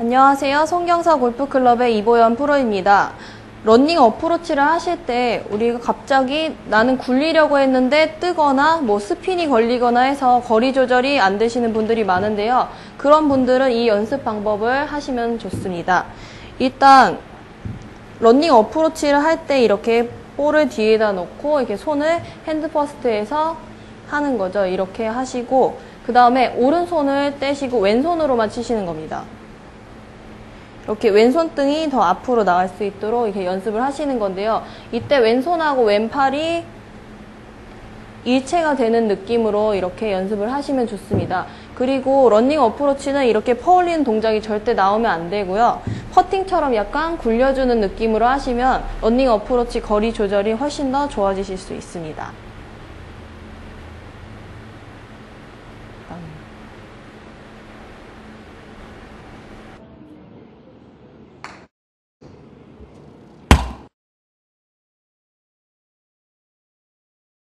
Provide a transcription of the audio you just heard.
안녕하세요. 송경사 골프클럽의 이보연 프로입니다. 런닝 어프로치를 하실 때 우리가 갑자기 나는 굴리려고 했는데 뜨거나 뭐 스핀이 걸리거나 해서 거리 조절이 안 되시는 분들이 많은데요. 그런 분들은 이 연습 방법을 하시면 좋습니다. 일단 런닝 어프로치를 할 때 이렇게 볼을 뒤에다 놓고 이렇게 손을 핸드 퍼스트에서 하는 거죠. 이렇게 하시고 그 다음에 오른손을 떼시고 왼손으로만 치시는 겁니다. 이렇게 왼손 등이 더 앞으로 나갈 수 있도록 이렇게 연습을 하시는 건데요. 이때 왼손하고 왼팔이 일체가 되는 느낌으로 이렇게 연습을 하시면 좋습니다. 그리고 러닝 어프로치는 이렇게 퍼올리는 동작이 절대 나오면 안 되고요. 퍼팅처럼 약간 굴려주는 느낌으로 하시면 러닝 어프로치 거리 조절이 훨씬 더 좋아지실 수 있습니다.